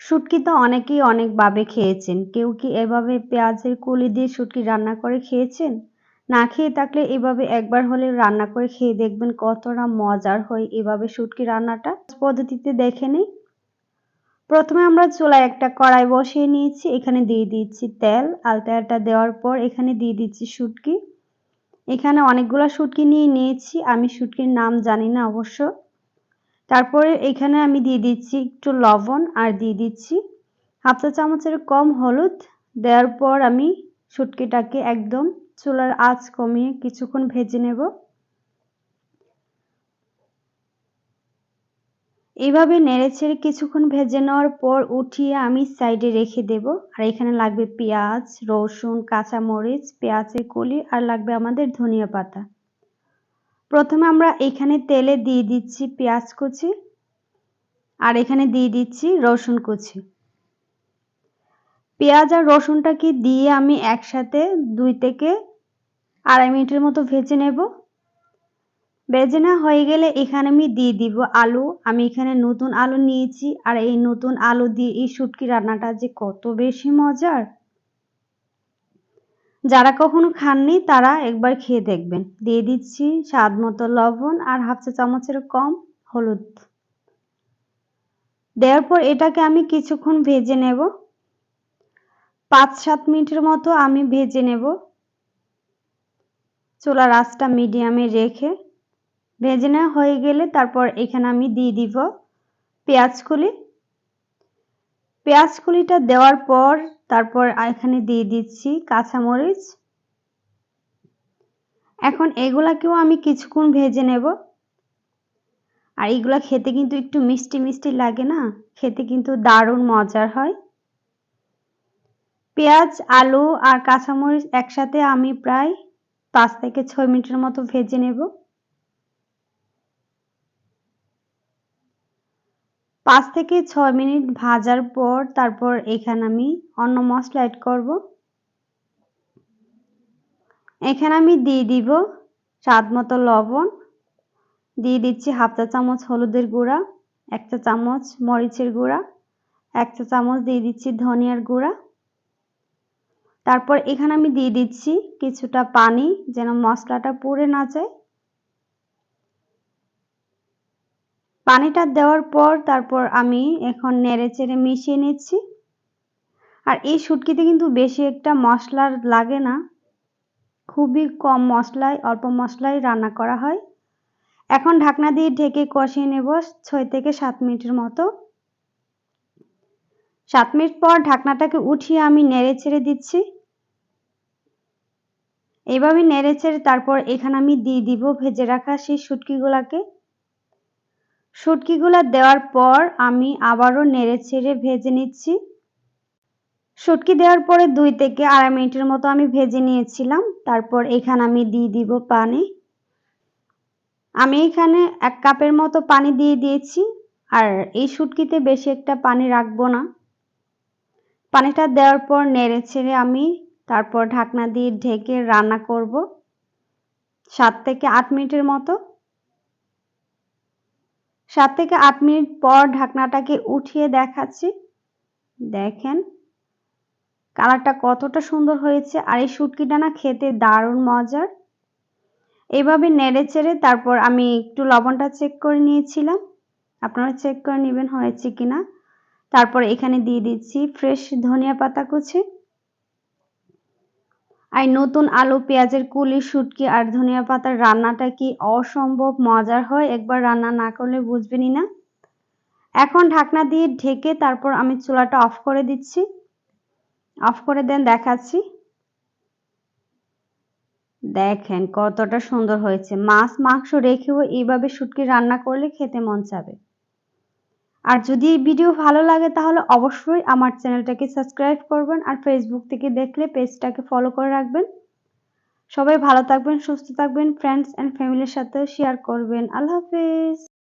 শুটকি তো অনেকেই অনেকভাবে খেয়েছেন। কেউ কি এভাবে পেঁয়াজের কলি দিয়ে শুটকি রান্না করে খেয়েছেন? না খেয়ে থাকলে এভাবে একবার হলে রান্না করে খেয়ে দেখবেন কতটা মজার হয় এভাবে শুটকি রান্নাটা। পদ্ধতিতে দেখে নেই। প্রথমে আমরা চুলায় একটা কড়াই বসিয়ে নিয়েছি, এখানে দিয়ে দিচ্ছি তেল। আর তেলটা দেওয়ার পর এখানে দিয়ে দিচ্ছি শুটকি। এখানে অনেকগুলো শুটকি নিয়ে নিয়েছি। আমি শুটকির নাম জানি না অবশ্য। তারপরে এখানে আমি দিয়ে দিচ্ছি একটু লবণ আর দিয়ে দিচ্ছি হাফ চা চামচের কম হলুদ। দেওয়ার পর আমি শুটকিটাকে একদম চুলার আঁচ কমিয়ে কিছুক্ষণ ভেজে নেব। এইভাবে নেড়েছেড়ে কিছুক্ষণ ভেজে নেওয়ার পর উঠিয়ে আমি সাইডে রেখে দেব। আর এখানে লাগবে পেঁয়াজ, রসুন, কাঁচামরিচ, পেঁয়াজের কলি আর লাগবে আমাদের ধনিয়া পাতা। প্রথমে আমরা এখানে তেলে দিয়ে দিচ্ছি পেঁয়াজ কুচি আর এখানে দিয়ে দিচ্ছি রসুন কুচি। পেঁয়াজ আর রসুনটাকে দিয়ে আমি একসাথে দুই থেকে আড়াই মিনিটের মতো ভেজে নেব। ভেজে না হয়ে গেলে এখানে আমি দিয়ে দিব আলু। আমি এখানে নতুন আলু নিয়েছি আর এই নতুন আলু দিয়ে এই শুটকি রান্নাটা যে কত বেশি মজার! যারা কখনো খাননি, তারা একবার খেয়ে দেখবেন। দিয়ে দিচ্ছি স্বাদ মতো লবণ আর হাফ চা চামচের কম হলুদ। দেওয়ার পর এটাকে আমি কিছুক্ষণ ভেজে নেব। পাঁচ সাত মিনিটের মতো আমি ভেজে নেব। চোলা আঁচটা মিডিয়ামে রেখে ভেজে নেওয়া হয়ে গেলে তারপর এখানে আমি দিয়ে দিব পেঁয়াজ কুলি পেঁয়াজ কুলিটা দেওয়ার পর তারপর এখানে দিয়ে দিচ্ছি কাঁচামরিচ। এখন এগুলাকেও আমি কিছুক্ষণ ভেজে নেব। আর এগুলা খেতে কিন্তু একটু মিষ্টি মিষ্টি লাগে না? খেতে কিন্তু দারুণ মজার হয়। পেঁয়াজ, আলু আর কাঁচামরিচ একসাথে আমি প্রায় পাঁচ থেকে ছয় মিনিটের মতো ভেজে নেব। পাঁচ থেকে ছয় মিনিট ভাজার পর তারপর এখানে আমি অন্য মশলা অ্যাড করব। এখানে আমি দিয়ে দিব স্বাদ মতো লবণ। দিয়ে দিচ্ছি হাফ চা চামচ হলুদের গুঁড়া, এক চা চামচ মরিচের গুঁড়া, এক চা চামচ দিয়ে দিচ্ছি ধনিয়ার গুঁড়া। তারপর এখানে আমি দিয়ে দিচ্ছি কিছুটা পানি যেন মশলাটা পুড়ে না যায়। পানিটা দেওয়ার পর তারপর আমি এখন নেড়ে চেড়ে মিশিয়ে নিচ্ছি। আর এই শুটকিতে কিন্তু বেশি একটা মশলার লাগে না। খুবই কম মশলায়, অল্প মশলায় রান্না করা হয়। এখন ঢাকনা দিয়ে ঢেকে কষিয়ে নেব ছয় থেকে সাত মিনিটের মতো। সাত মিনিট পর ঢাকনাটাকে উঠিয়ে আমি নেড়ে ছেড়ে দিচ্ছি। এইভাবে নেড়ে ছেড়ে তারপর এখানে আমি দিয়ে দিব ভেজে রাখা সেই শুটকিগুলাকে। শুটকিগুলো দেওয়ার পর আমি আবারও নেড়ে ছেড়ে ভেজে নিচ্ছি। শুটকি দেওয়ার পরে দুই থেকে আড়াই মিনিটের মতো আমি ভেজে নিয়েছিলাম। তারপর এখানে আমি দিয়ে দিব পানি। আমি এখানে এক কাপের মতো পানি দিয়ে দিয়েছি। আর এই শুটকিতে বেশি একটা পানি রাখব না। পানিটা দেওয়ার পর নেড়ে ছেড়ে আমি তারপর ঢাকনা দিয়ে ঢেকে রান্না করব। সাত থেকে আট মিনিটের মতো। সাত থেকে আট মিনিট পর ঢাকনাটাকে উঠিয়ে দেখাচ্ছি। দেখেন, কালারটা কতটা সুন্দর হয়েছে আর এই শুটকিটা না খেতে দারুণ মজার। এভাবে নেড়ে চেড়ে তারপর আমি একটু লবণটা চেক করে নিয়েছিলাম। আপনারা চেক করে নেবেন হয়েছে কিনা। তারপর এখানে দিয়ে দিচ্ছি ফ্রেশ ধনিয়া পাতা কুচি। আর নতুন আলু, পেঁয়াজের কুলি, শুটকি আর ধনিয়া পাতার রান্নাটা কি অসম্ভব মজার হয়? একবার রান্না না করলে বুঝবেনই না? এখন ঢাকনা দিয়ে ঢেকে তারপর আমি চুলাটা অফ করে দিচ্ছি। অফ করে দেন, দেখাচ্ছি। দেখেন কতটা সুন্দর হয়েছে। মাছ, মাংস রেখেও এইভাবে শুটকি রান্না করলে খেতে মন চাবে। আর যদি এই ভিডিও ভালো লাগে, তাহলে অবশ্যই আমার চ্যানেলটাকে সাবস্ক্রাইব করবেন আর ফেসবুক থেকে দেখলে পেজটাকে ফলো করে রাখবেন। সবাই ভালো থাকবেন, সুস্থ থাকবেন ফ্রেন্ডস অ্যান্ড ফ্যামিলির সাথে শেয়ার করবেন। আল্লাহ হাফেজ।